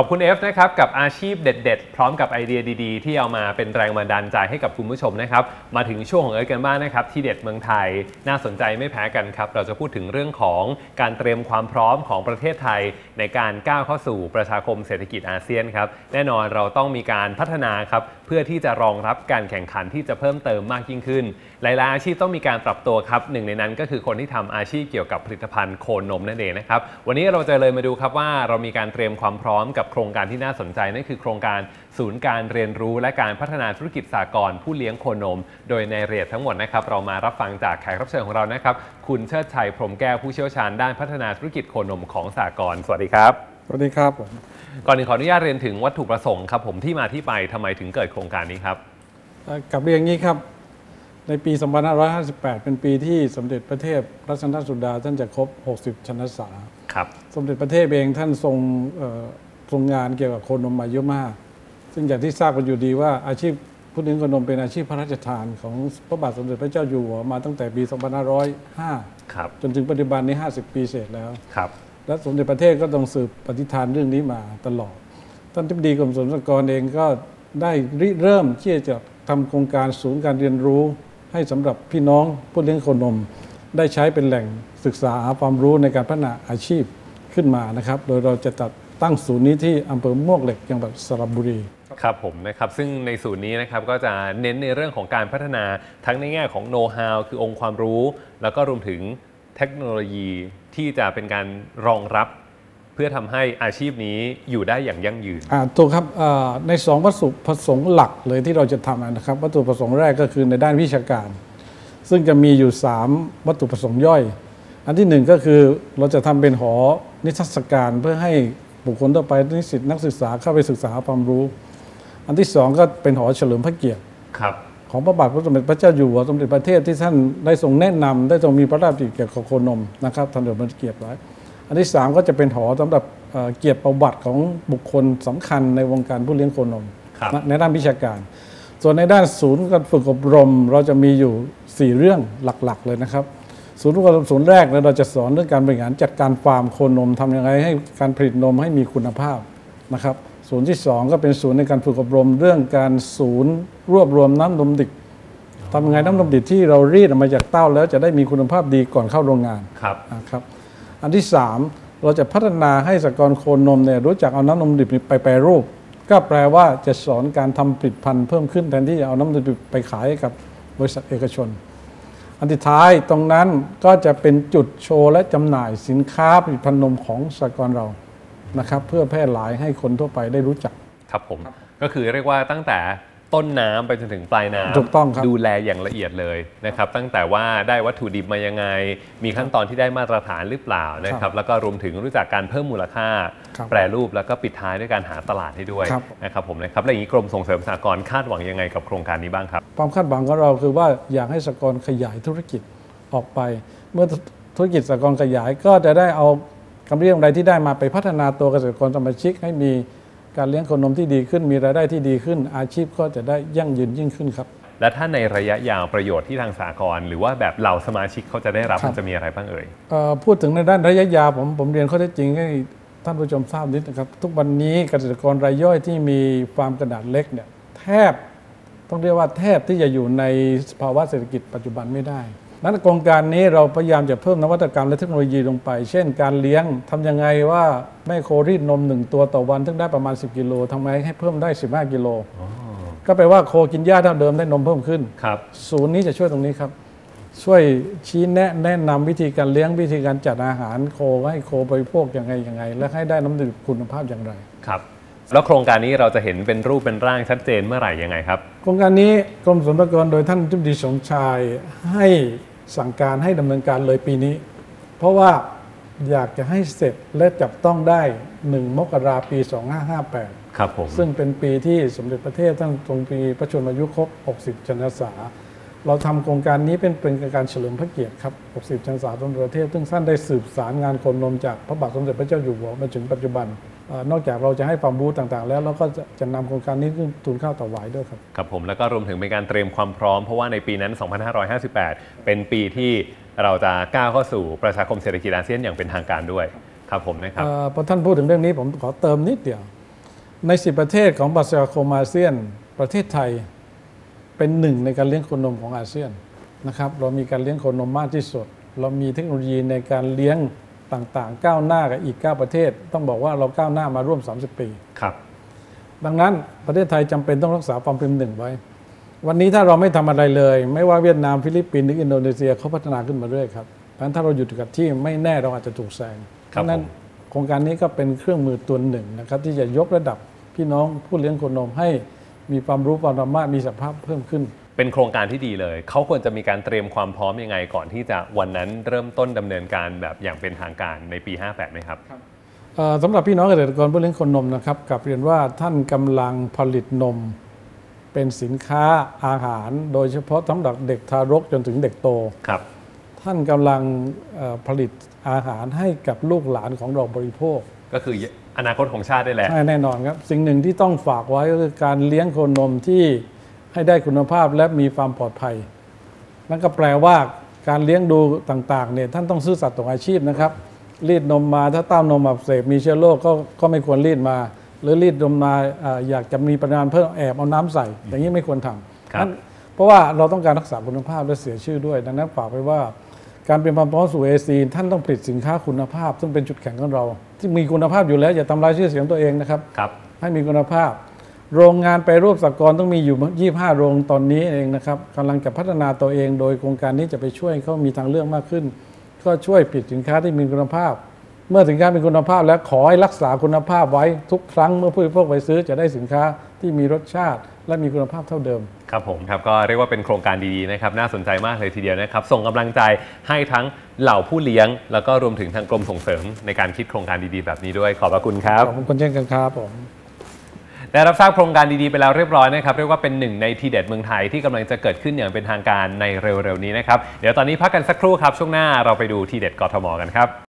ขอบคุณ F นะครับกับอาชีพเด็ด ๆ พร้อมกับไอเดียดีๆ ที่เอามาเป็นแรงบันดาลใจให้กับคุณผู้ชมนะครับ มาถึงช่วงของเอิร์ธกันบ้างนะครับ ที่เด็ดเมืองไทยน่าสนใจไม่แพ้กันครับ เราจะพูดถึงเรื่องของการเตรียมความพร้อมของประเทศไทย ในการก้าวเข้าสู่ประชาคมเศรษฐกิจอาเซียนครับแน่นอนเราต้องมีการพัฒนาครับเพื่อที่จะรองรับการแข่งขันที่จะเพิ่มเติมมากยิ่งขึ้น หลายๆอาชีพต้องมีการปรับตัวครับหนึ่งในนั้นก็คือคนที่ทำอาชีพเกี่ยวกับผลิตภัณฑ์โคนนมนั่นเองนะครับวันนี้เราจะเลยมาดูครับว่าเรามีการเตรียมความพร้อมกับโครงการที่น่าสนใจนั่นคือโครงการศูนย์การเรียนรู้และการพัฒนาธุรกิจสากลผู้เลี้ยงโคนม โดยในเรียดทั้งหมดนะครับเรามารับฟังจากแขกรับเชิญของเรานะครับ คุณเชิดชัยพรหมแก้วผู้เชี่ยวชาญด้านพัฒนาธุรกิจโคนมของสากลสวัสดีครับ สวัสดีครับผมก่อนอื่นขออนุญาตเรียนถึงวัตถุประสงค์ครับผมที่มาที่ไปทำไมถึงเกิดโครงการนี้ครับเอ่อกลับเรียนอย่างนี้ครับในปี 2558 เป็นปีที่สมเด็จพระเทพรัชนสุดาท่านจะครบ 60 ชนษาครับ สมเด็จพระเทพเองท่านทรงเอ่อ ทรงงานเกี่ยวกับโคนมมาเยอะมาก ซึ่งอย่างที่ทราบกันอยู่ดีว่าอาชีพผู้เลี้ยงโคนมเป็นอาชีพพระราชทานของพระบาทสมเด็จพระเจ้าอยู่หัวมาตั้งแต่ปี 2505 ครับ จนถึงปัจจุบันนี้ 50 ปีเศษแล้ว ครับ และสมเด็จประเทศก็ต้องสืบปฏิฐานเรื่องนี้มาตลอด ท่านทิบดีกรมสรรพากรเองก็ได้ริเริ่มที่จะทำโครงการศูนย์การเรียนรู้ ให้สำหรับพี่น้องผู้เลี้ยงโคนม ได้ใช้เป็นแหล่งศึกษาหาความรู้ในการพัฒนาอาชีพขึ้นมานะครับ โดยเราจะจัด ตั้งศูนย์นี้ที่อำเภอมวกเหล็กจังหวัดสระบุรี ครับผมนะครับซึ่งในศูนย์นี้นะครับก็จะเน้นในเรื่องของการพัฒนาทั้งในแง่ของโน้ตฮาวคือองค์ความรู้ แล้วก็รวมถึงเทคโนโลยีที่จะเป็นการรองรับ เพื่อทำให้อาชีพนี้อยู่ได้อย่างยั่งยืน อ่าถูกครับอ่าในสองวัตถุประสงค์หลักเลยที่เราจะทำนะครับ วัตถุประสงค์แรกก็คือในด้านวิชาการ ซึ่งจะมีอยู่ 3 วัตถุประสงค์ย่อย อันที่หนึ่งก็คือเราจะทำเป็นหอนิทรรศการเพื่อให้ บุคคลทั่วไปนิสิตนักศึกษาเข้าไปศึกษาความรู้ อันที่สองก็เป็นหอเฉลิมพระเกียรติครับของพระบาทพระสมเด็จพระเจ้าอยู่หัวสมเด็จพระเทพที่ท่านได้ทรงแนะนำได้ทรงมีพระราชดำริเกี่ยวกับโคนมนะครับท่านเดชพระเกียรติไว้อันที่สามก็จะเป็นหอสำหรับเอ่อเกียรติประวัติของบุคคลสำคัญในวงการผู้เลี้ยงโคนมครับนะในด้านวิชาการ ส่วนในด้านศูนย์การฝึกอบรมเราจะมีอยู่ 4 เรื่องหลักๆ เลยนะครับ ศูนย์ฝึกอบรมศูนย์แรกเนี่ยเราจะสอนเรื่องการบริหารจัดการฟาร์มโคนมทำยังไงให้การผลิตนมให้มีคุณภาพนะครับศูนย์ที่ 2 ก็เป็นศูนย์ในการฝึกอบรมเรื่องการศูนย์รวบรวมน้ำนมดิบทำยังไงน้ำนมดิบที่เรารีดออกมาจากเต้าแล้วจะได้มีคุณภาพดีก่อนเข้าโรงงานครับนะครับ อันที่ 3 เราจะพัฒนาให้สหกรณ์โคนนมเนี่ยรู้จักเอาน้ำนมดิบไปแปรรูป ก็แปลว่าจะสอนการทำผลิตภัณฑ์เพิ่มขึ้นแทนที่จะเอาน้ำนมดิบไปขายให้กับบริษัทเอกชน อันที่ท้ายตรงนั้นก็จะเป็นจุดโชว์และจำหน่ายสินค้าผลิตภัณฑ์นมของสหกรเรานะครับ เพื่อแพร่หลายให้คนทั่วไปได้รู้จักครับผมก็คือเรียกว่าตั้งแต่ ต้นน้ำไปจนถึงปลายน้ำถูกต้องครับ ดูแลอย่างละเอียดเลยนะครับ ตั้งแต่ว่าได้วัตถุดิบมายังไง มีขั้นตอนที่ได้มาตรฐานหรือเปล่านะครับแล้วก็รวมถึงรู้จักการเพิ่มมูลค่า ครับแปรรูปแล้วก็ปิดท้ายด้วยการหาตลาดให้ด้วยครับ นะครับผมนะครับแล้วอย่างนี้กรมส่งเสริมสหกรณ์คาดหวังยังไงกับโครงการนี้บ้างครับ ความคาดหวังของเราคือว่าอยากให้สหกรณ์ขยายธุรกิจออกไป เมื่อธุรกิจสหกรณ์ขยายก็จะได้เอากำไรกำไรที่ได้มาไปพัฒนาตัวเกษตรกรสมาชิกให้มี การเลี้ยงโคนมที่ดีขึ้น มีรายได้ที่ดีขึ้น อาชีพก็จะได้ยั่งยืนยิ่งขึ้นครับ และถ้าในระยะยาวประโยชน์ที่ทางสหกรณ์หรือว่าแบบเหล่าสมาชิกเขาจะได้รับครับมันจะมีอะไรบ้างเอ่ยเอ่อพูดถึงในด้านระยะยาวผมผมเรียนข้อเท็จจริงให้ท่านผู้ชมทราบนิดนะครับ ทุกวันนี้เกษตรกรรายย่อยที่มีฟาร์มขนาดเล็กเนี่ยแทบต้องเรียกว่าแทบที่จะอยู่ในภาวะเศรษฐกิจปัจจุบันไม่ได้ นั้นโครงการนี้เราพยายามจะเพิ่มนวัตกรรมและเทคโนโลยีลงไป เช่น การเลี้ยงทำยังไงว่าแม่โครีดนมหนึ่งตัวต่อวันถึงได้ประมาณ 10 กิโลทำไงให้เพิ่มได้ 15 กิโล ก็แปลว่าโคกินหญ้าเท่าเดิมได้นมเพิ่มขึ้น ครับศูนย์นี้จะช่วยตรงนี้ครับ ช่วยชี้แนะแนะนำวิธีการเลี้ยงวิธีการจัดอาหารโคให้โคบริโภคยังไงยังไง และให้ได้น้ำดื่มคุณภาพอย่างไร ครับ แล้วโครงการนี้เราจะเห็นเป็นรูปเป็นร่างชัดเจนเมื่อไหร่ยังไงครับ โครงการนี้กรมสรรพากรโดยท่านทิบดีสมชายให้สั่งการให้ดำเนินการเลยปีนี้ เพราะว่าอยากจะให้เสร็จและจับต้องได้ 1 มกราปี 2558 ครับผม ซึ่งเป็นปีที่สมเด็จพระเทพท่านทรงปีพระชนมายุครบ 60ชนษา เราทำโครงการนี้เป็นเป็นการเฉลิมพระเกียรติครับ 60ชนษาสมเด็จพระเทพซึ่งท่านได้สืบสารงานคนนมจากพระบาทสมเด็จพระเจ้าอยู่หัวมาถึงปัจจุบันเออ นอกจากเราจะให้ความรู้ต่างๆ แล้วเราก็จะจะนำโครงการนี้ขึ้นทุนข้าวถวายด้วยครับครับผมแล้วก็รวมถึงเป็นการเตรียมความพร้อมเพราะว่าในปีนั้น 2558 เป็นปีที่เราจะก้าวเข้าสู่ประชาคมเศรษฐกิจอาเซียนอย่างเป็นทางการด้วยครับผมนะครับเอ่อพอท่านพูดถึงเรื่องนี้ผมขอเติมนิดเดียว ใน 10 ประเทศของประชาคมอาเซียน ประเทศไทยเป็นหนึ่งในการเลี้ยงโคนมของอาเซียนนะครับเรามีการเลี้ยงโคนมมากที่สุด เรามีเทคโนโลยีในการเลี้ยง ต่างๆ ก้าวหน้ากับอีก 9 ประเทศ ต้องบอกว่าเราก้าวหน้ามาร่วม 30 ปี ครับ ดังนั้นประเทศไทยจำเป็นต้องรักษาความเป็นหนึ่งไว้ วันนี้ถ้าเราไม่ทำอะไรเลย ไม่ว่าเวียดนามฟิลิปปินส์หรืออินโดนีเซียเขาพัฒนาขึ้นมาเรื่อยครับเพราะฉะนั้นถ้าเราหยุดกับที่ไม่แน่เราอาจจะถูกแซงคเพรับราะฉะนั้นผมโครงการนี้ก็เป็นเครื่องมือตัวหนึ่งนะครับที่จะยกระดับพี่น้องผู้เลี้ยงโคนมให้มีความรู้ความสามารถมีสภาพเพิ่มขึ้น เป็นโครงการที่ดีเลย เขาควรจะมีการเตรียมความพร้อมยังไงก่อนที่จะวันนั้นเริ่มต้นดำเนินการแบบอย่างเป็นทางการในปี 58ไหมครับเอ่อสำหรับพี่น้องเกษตรกรผู้เลี้ยงโคนมนะครับกลับเรียนว่าท่านกำลังผลิตนม เป็นสินค้าอาหาร โดยเฉพาะสำหรับเด็กทารกจนถึงเด็กโตครับ ท่านกำลังเอ่อผลิตอาหารให้กับลูกหลานของเราบริโภค ก็คืออนาคตของชาติได้แหละใช่แน่นอนครับ สิ่งหนึ่งที่ต้องฝากไว้ก็คือการเลี้ยงโคนมที่ ให้ได้คุณภาพและมีความปลอดภัย นั่นก็แปลว่าการเลี้ยงดูต่างๆเนี่ยท่านต้องซื่อสัตย์ต่ออาชีพนะครับ รีดนมมาถ้าเต้านมอักเสบมีเชื้อโรคก็ก็ไม่ควรรีดมา หรือรีดนมมาอ่าอยากจะมีปริมาณเพิ่มแอบเอาน้ำใส่ อย่างนี้ไม่ควรทำครับนั่นเพราะว่าเราต้องการรักษาคุณภาพและเสียชื่อด้วย ดังนั้นฝากไปว่า การเป็นความพร้อมสู่เอซีท่านต้องผลิตสินค้าคุณภาพ ซึ่งเป็นจุดแข็งของเรา ที่มีคุณภาพอยู่แล้วอย่าทำลายชื่อเสียงตัวเองนะครับครับให้มีคุณภาพ โรงงานไปรูปสากลต้องมีอยู่ 25 โรงตอนนี้เองนะครับกำลังจะพัฒนาตัวเองโดยโครงการนี้จะไปช่วยให้เขามีทางเลือกมากขึ้น ก็ช่วยผลิตสินค้าที่มีคุณภาพ เมื่อสินค้ามีคุณภาพ แล้วขอให้รักษาคุณภาพไว้ทุกครั้งเมื่อผู้บริโภคไปซื้อจะได้สินค้าที่มีรสชาติ และมีคุณภาพเท่าเดิม ครับผมครับก็เรียกว่าเป็นโครงการดีๆนะครับน่าสนใจมากเลยทีเดียวนะครับ ส่งกำลังใจให้ทั้งเหล่าผู้เลี้ยง แล้วก็รวมถึงทางกรมส่งเสริมในการคิดโครงการดีๆแบบนี้ด้วยขอบพระคุณครับขอบคุณเช่นกันครับผม ได้รับทราบโครงการดีๆไปแล้วเรียบร้อยนะครับเรียกว่าเป็นหนึ่งในทีเด็ดเมืองไทยที่กำลังจะเกิดขึ้นอย่างเป็นทางการในเร็วๆนี้นะครับเดี๋ยวตอนนี้พักกันสักครู่ครับช่วงหน้าเราไปดูทีเด็ดกทมกันครับ